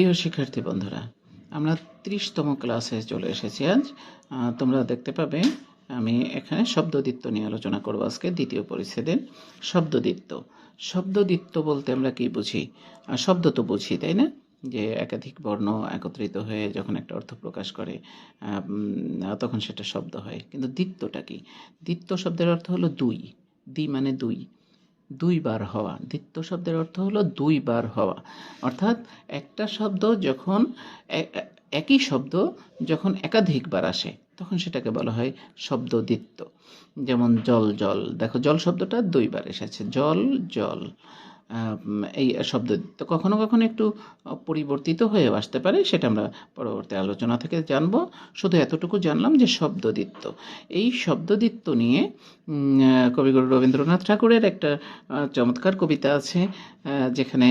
প্রিয় শিক্ষার্থী বন্ধুরা, আমরা ত্রিশতম ক্লাসে চলে এসেছি আজ। তোমরা দেখতে পাবে, আমি এখানে শব্দদিত্য নিয়ে আলোচনা করব আজকে, দ্বিতীয় পরিচ্ছেদের শব্দদিত্য শব্দদিত্য বলতে আমরা কি বুঝি? শব্দ তো বুঝি, তাই না? যে একাধিক বর্ণ একত্রিত হয়ে যখন একটা অর্থ প্রকাশ করে তখন সেটা শব্দ হয়। কিন্তু দ্বিত্বটা কি? দ্বিত্ব শব্দের অর্থ হলো দুই। দ্বি মানে দুই। দুইবার হওয়া। দ্বিত্ব শব্দের অর্থ হলো দুইবার হওয়া। অর্থাৎ একটা শব্দ যখন একই শব্দ যখন একাধিকবার আসে, তখন সেটাকে বলা হয় শব্দ দ্বিত্ব যেমন জল জল। দেখো, জল শব্দটা দুইবার এসেছে। জল জল। এই শব্দ। তো কখনো কখনো একটু পরিবর্তিত হয়েও আসতে পারে, সেটা আমরা পরবর্তী আলোচনা থেকে জানব। শুধু এতটুকু জানলাম যে শব্দদিত্য এই শব্দদিত্য নিয়ে কবিগুরু রবীন্দ্রনাথ ঠাকুরের একটা চমৎকার কবিতা আছে যেখানে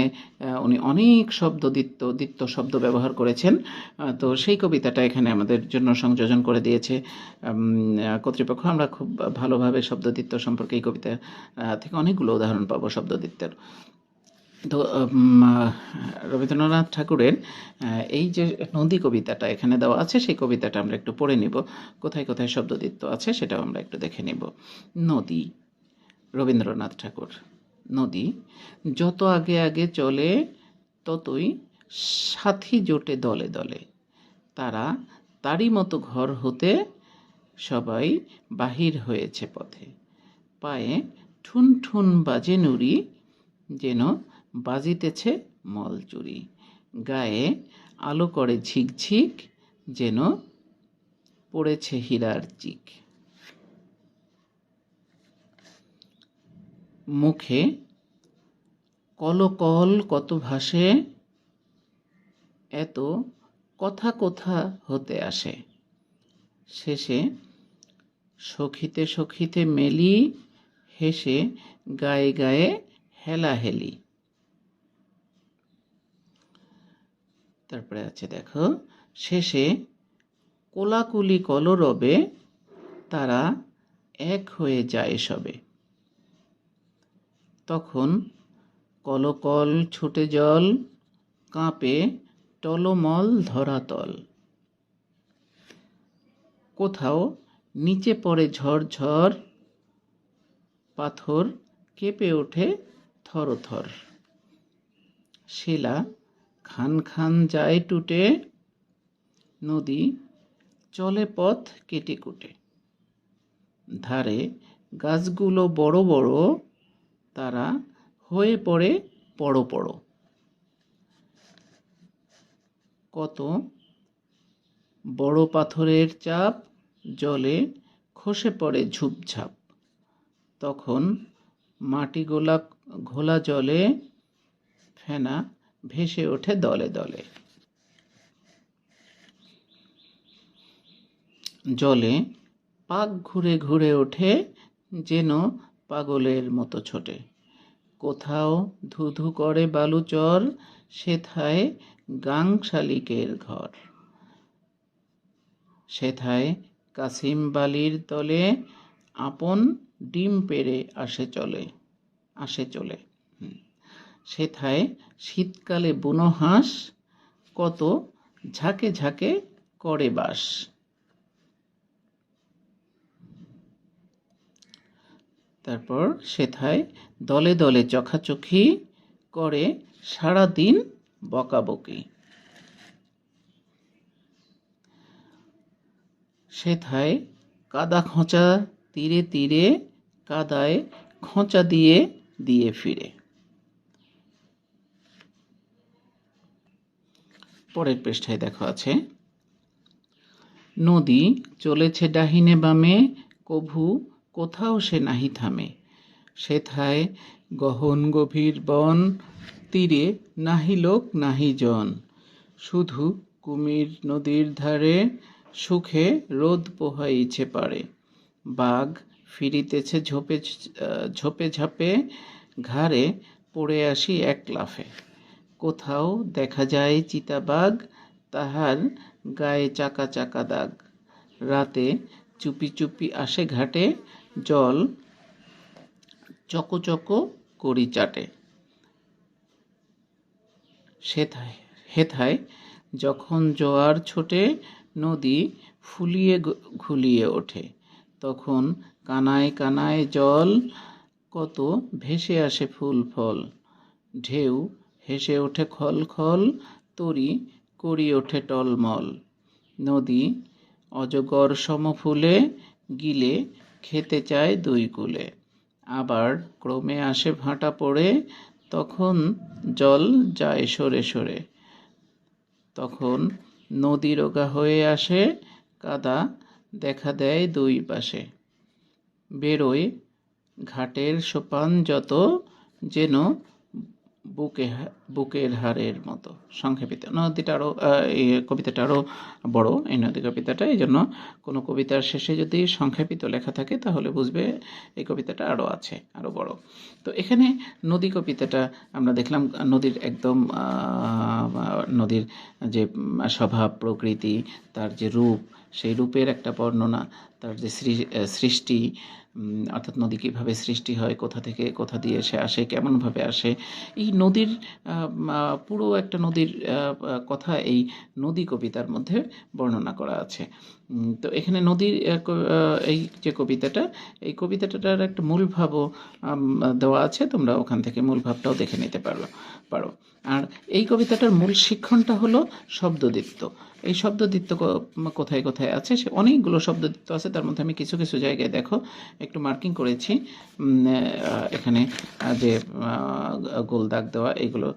উনি অনেক শব্দদিত্য দিত্য শব্দ ব্যবহার করেছেন। তো সেই কবিতাটা এখানে আমাদের জন্য সংযোজন করে দিয়েছে। কর্তৃপক্ষ, আমরা খুব ভালোভাবে শব্দদিত্য সম্পর্কে এই কবিতা থেকে অনেকগুলো উদাহরণ পাবো শব্দদিত্যের তো রবীন্দ্রনাথ ঠাকুরের এই যে নদী কবিতাটা এখানে দেওয়া আছে, সেই কবিতাটা আমরা একটু পড়ে নিব। কোথায় কোথায় শব্দদিত্য আছে সেটাও আমরা একটু দেখে নিব। নদী, রবীন্দ্রনাথ ঠাকুর। নদী, যত আগে আগে চলে, ততই সাথী জোটে দলে দলে। তারা তারই মতো ঘর হতে সবাই বাহির হয়েছে পথে। পায়ে ঠুন ঠুন বাজে নুরি যেন বাজিতেছে মলচুরি। গায়ে আলো করে ঝিকঝিক, যেন পড়েছে হীরার চিক। মুখে কলকল কত ভাসে, এত কথা কোথা হতে আসে। শেষে সখিতে সখিতে মেলি, হেসে গায়ে গায়ে হেলাহেলি। তারপরে আছে দেখো, শেষে কোলাকুলি কলরবে, তারা এক হয়ে যায় সবে। তখন কলকল ছুটে জল, কাঁপে টলমল ধরাতল কোথাও নিচে পড়ে ঝড়ঝড় পাথর কেঁপে ওঠে থরথর। শিলা খান খান যায় টুটে, নদী চলে পথ কেটে কুটে। ধারে গাছগুলো বড় বড় তারা হয়ে পড়ে পড়ো পড়ো। কত? বড় পাথরের চাপ জলে খসে পড়ে ঝুপঝাপ। তখন মাটি গোলা ঘোলা জলে ফেনা ভেসে ওঠে দলে দলে। জলে পাক ঘুরে ঘুরে ওঠে যেন পাগলের মতো ছোটে। কোথাও ধুধু করে বালুচর, সেথায় গাং শালিকের ঘর। সেথায় কাসিম বালির তলে আপন ডিম পেড়ে আসে চলে আসে চলে। সেথায় শীতকালে বুনো হাঁস, কত ঝাঁকে ঝাঁকে করে বাস তারপর সেথায় দলে দলে চখাচখি করে সারা দিন বকাবকি। সেথায় কাদা খোঁচা তীরে তীরে কাদায় খোঁচা দিয়ে দিয়ে ফিরে। পরের পৃষ্ঠায় দেখা আছে, নদী চলেছে ডাহিনে বামে, কভু কোথাও সে নাহি থামে। সেথায় গহন গভীর বন, তীরে নাহি লোক, নাহি জন। শুধু কুমির নদীর ধারে সুখে রোদ পোহাইছে পারে বাঘ ফিরিতেছে ঝোপে ঝোপে ঝাপে, ঘাড়ে পড়ে আসি এক লাফে। কোথাও দেখা যায় চিতাবাঘ, তাহার গায়ে চাকা চাকা দাগ। রাতে চুপি চুপি আসে ঘাটে, জল চকো চকো করি চাটে। সেথায়, হেথায় যখন জোয়ার ছোটে, নদী ফুলিয়ে ঘুলিয়ে ওঠে, তখন কানায় কানায় জল কত ভেসে আসে ফুল, ফল। ঢেউ হেসে ওঠে খল খল, তরি করি ওঠে টলমল। নদী অজগর সমফুলে গিলে খেতে চায় দুই কূলে। আবার ক্রমে আসে ভাঁটা পড়ে, তখন জল যায় সরে সরে। তখন নদী রোগা হয়ে আসে, কাদা দেখা দেয় দুই পাশে। বেরোয় ঘাটের সোপান যত যেন বুকে বুকের হাড়ের মতো সংক্ষেপিত। নদীটা আরও এই কবিতাটা আরও বড়, এই নদী কবিতাটা। এই জন্য কোনো কবিতার শেষে যদি সংক্ষেপিত লেখা থাকে, তাহলে বুঝবে এই কবিতাটা আরও আছে আরও বড়। তো এখানে নদী কবিতাটা আমরা দেখলাম, নদীর একদম নদীর যে স্বভাব, প্রকৃতি, তার যে রূপ সেই রূপের একটা বর্ণনা তার যে সৃষ্টি অর্থাৎ নদী কীভাবে সৃষ্টি হয়, কোথা থেকে কোথা দিয়ে সে আসে, কেমনভাবে আসে, এই নদীর পুরো একটা নদীর কথা এই নদী কবিতার মধ্যে বর্ণনা করা আছে। তো এখানে নদীর এই যে কবিতাটা, এই কবিতাটার একটা মূল ভাবও দেওয়া আছে। তোমরা ওখান থেকে মূল ভাবটাও দেখে নিতে পারো। পারো। আর এই কবিতাটার মূল শিক্ষণটা হলো শব্দদিত্য এই শব্দদিত্য কোথায় কোথায় আছে? সে অনেকগুলো শব্দদিত্য আছে, তার মধ্যে আমি কিছু কিছু জায়গায় দেখো, একটু মার্কিং করেছি। এখানে যে গোল দাগ দেওয়া, এগুলো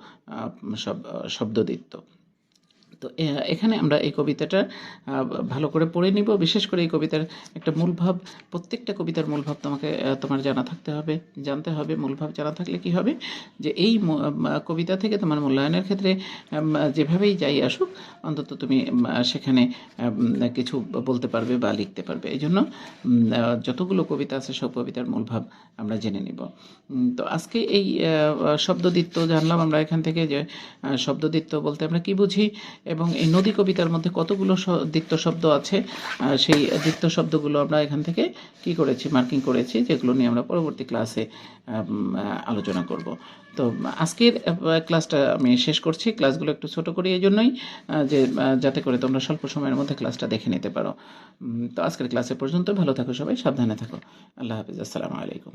সব শব্দদিত্য তো এখানে আমরা এই কবিতাটা ভালো করে পড়ে নিব। বিশেষ করে এই কবিতার একটা মূলভাব, প্রত্যেকটা কবিতার মূলভাব তোমাকে তোমার জানা থাকতে হবে, জানতে হবে। মূলভাব জানা থাকলে কি হবে? যে এই কবিতা থেকে তোমার মূল্যায়নের ক্ষেত্রে যেভাবেই যাই আসুক, অন্তত তুমি সেখানে কিছু বলতে পারবে বা লিখতে পারবে। এই জন্য যতগুলো কবিতা আছে, সব কবিতার মূলভাব আমরা জেনে নিব। তো আজকে এই শব্দদিত্য জানলাম আমরা এখান থেকে যে শব্দদিত্য বলতে আমরা কি বুঝি? এবং এই নদী কবিতার মধ্যে কতগুলো দ্বিত্ব শব্দ আছে সেই দ্বিত্ব শব্দগুলো আমরা এখান থেকে কি করেছি মার্কিং করেছি, যেগুলো নিয়ে আমরা পরবর্তী ক্লাসে আলোচনা করব। তো, আজকের ক্লাসটা আমি শেষ করছি। ক্লাসগুলো একটু ছোট করি এই জন্যই যে যাতে করে তোমরা স্বল্প সময়ের মধ্যে ক্লাসটা দেখে নিতে পারো। তো আজকের ক্লাসে পর্যন্ত ভালো থাকো সবাই, সাবধানে থাকো। আল্লাহ হাফিজ, আসসালামু আলাইকুম।